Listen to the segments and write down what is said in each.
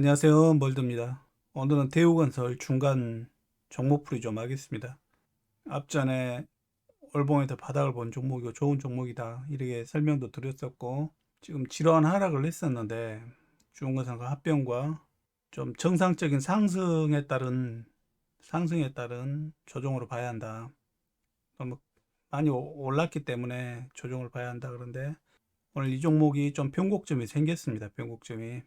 안녕하세요. 멀드입니다. 오늘은 대우건설 중간 종목풀이 좀 하겠습니다. 앞전에 월봉에서 바닥을 본 종목이고 좋은 종목이다. 이렇게 설명도 드렸었고 지금 지러한 하락을 했었는데 중간선과 합병과 좀 정상적인 상승에 따른 상승에 따른 조정으로 봐야 한다. 너무 많이 오- 올랐기 때문에 조정을 봐야 한다. 그런데 오늘 이 종목이 좀 변곡점이 생겼습니다. 변곡점이.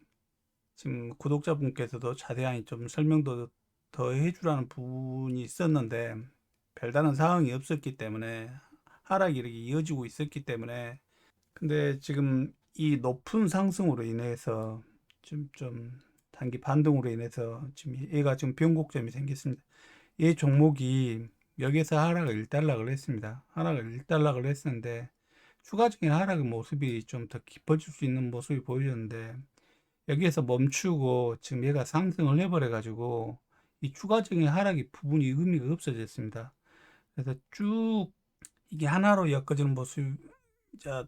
지금 구독자분께서도 자세히 좀 설명도 더 해주라는 부분이 있었는데 별다른 사항이 없었기 때문에 하락이 이렇게 이어지고 있었기 때문에 근데 지금 이 높은 상승으로 인해서 좀, 좀 단기 반등으로 인해서 지금 얘가 지금 변곡점이 생겼습니다. 이 종목이 여기서 하락을 일단락을 했습니다. 하락을 일단락을 했었는데 추가적인 하락의 모습이 좀 더 깊어질 수 있는 모습이 보이는데 여기에서 멈추고 지금 얘가 상승을 해버려 가지고 이 추가적인 하락의 부분이 의미가 없어졌습니다. 그래서 쭉 이게 하나로 엮어지는 모습, 자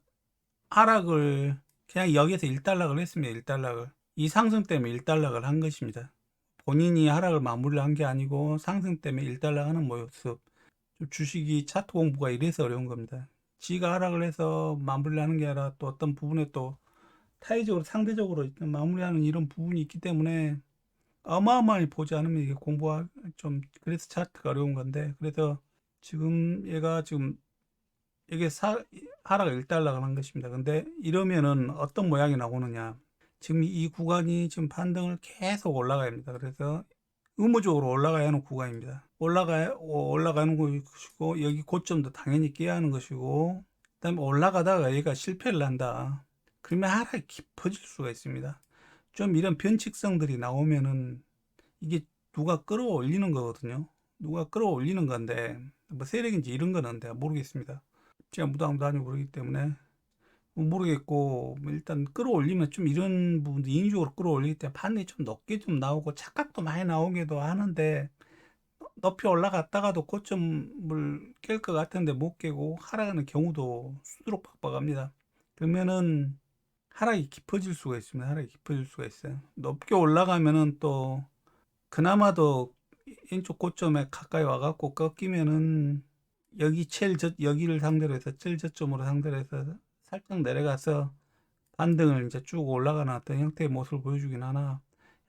하락을 그냥 여기에서 일단락을 했습니다. 일단락을 이 상승 때문에 일단락을 한 것입니다. 본인이 하락을 마무리를 한 게 아니고 상승 때문에 일단락하는 모습. 좀 주식이 차트 공부가 이래서 어려운 겁니다. 지가 하락을 해서 마무리를 하는 게 아니라 또 어떤 부분에 또 타이적으로 상대적으로 마무리하는 이런 부분이 있기 때문에 어마어마하게 보지 않으면 이게 공부가 좀 그래서 차트가 어려운 건데 그래서 지금 얘가 지금 이게 사, 하락을 일단락을 한 것입니다. 근데 이러면은 어떤 모양이 나오느냐 지금 이 구간이 지금 반등을 계속 올라가야 합니다. 그래서 의무적으로 올라가야 하는 구간입니다. 올라가 올라가는 것이고 여기 고점도 당연히 깨야 하는 것이고 그다음에 올라가다가 얘가 실패를 한다. 그러면 하락이 깊어질 수가 있습니다. 좀 이런 변칙성들이 나오면은 이게 누가 끌어올리는 거거든요. 누가 끌어올리는 건데 뭐 세력인지 이런 거는 내가 모르겠습니다. 제가 무당도 아니고 그러기 때문에 뭐 모르겠고 뭐 일단 끌어올리면 좀 이런 부분도 인위적으로 끌어올리기 때문에 판이 좀 높게 좀 나오고 착각도 많이 나오기도 하는데 높이 올라갔다가도 고점을 깰 것 같은데 못 깨고 하락하는 경우도 수두룩박박합니다. 그러면은 하락이 깊어질 수가 있습니다. 하락이 깊어질 수가 있어요. 높게 올라가면은 또 그나마도 왼쪽 고점에 가까이 와갖고 꺾이면은 여기 첼 저, 여기를 상대로 해서 첼 저점으로 상대로 해서 살짝 내려가서 반등을 이제 쭉 올라가는 어떤 형태의 모습을 보여주긴 하나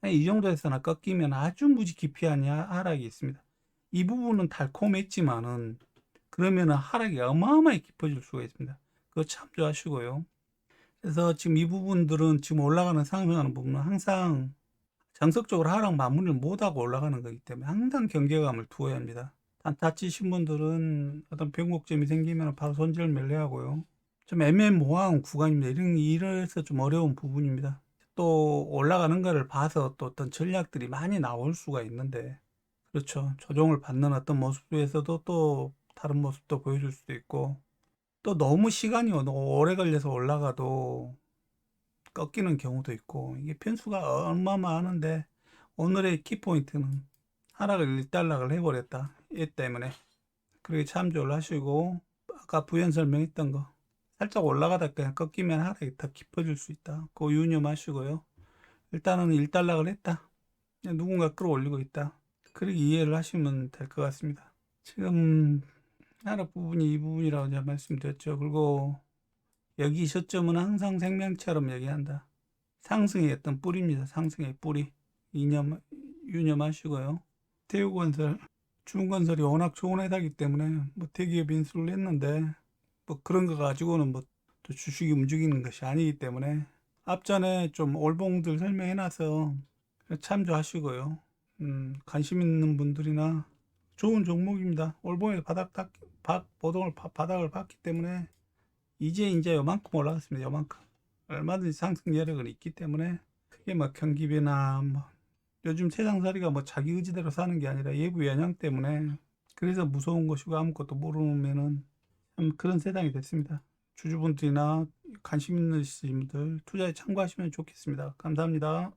이 정도에서나 꺾이면 아주 무지 깊이 한 하락이 있습니다. 이 부분은 달콤했지만은 그러면은 하락이 어마어마하게 깊어질 수가 있습니다. 그거 참조하시고요. 그래서 지금 이 부분들은 지금 올라가는 상승하는 부분은 항상 정석적으로 하락 마무리를 못하고 올라가는 거기 때문에 항상 경계감을 두어야 합니다. 단타 치신 분들은 어떤 변곡점이 생기면 바로 손절 매매하고요. 좀 애매모호한 구간입니다. 이런 이래서 좀 어려운 부분입니다. 또 올라가는 거를 봐서 또 어떤 전략들이 많이 나올 수가 있는데 그렇죠. 조정을 받는 어떤 모습에서도 또 다른 모습도 보여줄 수도 있고 또 너무 시간이 오래 걸려서 올라가도 꺾이는 경우도 있고 이게 변수가 얼마만 하는데 오늘의 키포인트는 하락을 일단락을 해버렸다. 이 때문에 그렇게 참조를 하시고 아까 부연 설명했던 거 살짝 올라가다 그냥 꺾이면 하락이 더 깊어질 수 있다. 그거 유념하시고요. 일단은 일단락을 했다. 누군가 끌어올리고 있다. 그렇게 이해를 하시면 될 것 같습니다. 지금 하락 부분이 이 부분이라고 제가 말씀드렸죠 그리고 여기 시점은 항상 생명처럼 얘기한다. 상승의 어떤 뿌리입니다. 상승의 뿌리. 이념, 유념하시고요. 대우건설, 중건설이 워낙 좋은 회사이기 때문에 뭐 대기업 인수를 했는데 뭐 그런 거 가지고는 뭐 또 주식이 움직이는 것이 아니기 때문에 앞전에 좀 올봉들 설명해놔서 참조하시고요. 음, 관심 있는 분들이나 좋은 종목입니다. 올봉에 바닥 딱, 바, 보동을 바, 바닥을 봤기 때문에 이제 이제 요만큼 올라갔습니다. 요만큼. 얼마든지 상승 여력은 있기 때문에 크게 뭐 경기 변화 뭐 요즘 세상살이가 뭐 자기 의지대로 사는 게 아니라 예부 영향 때문에 그래서 무서운 것이고 아무것도 모르면은 참 그런 세상이 됐습니다. 주주분들이나 관심 있는 분들 투자에 참고하시면 좋겠습니다. 감사합니다.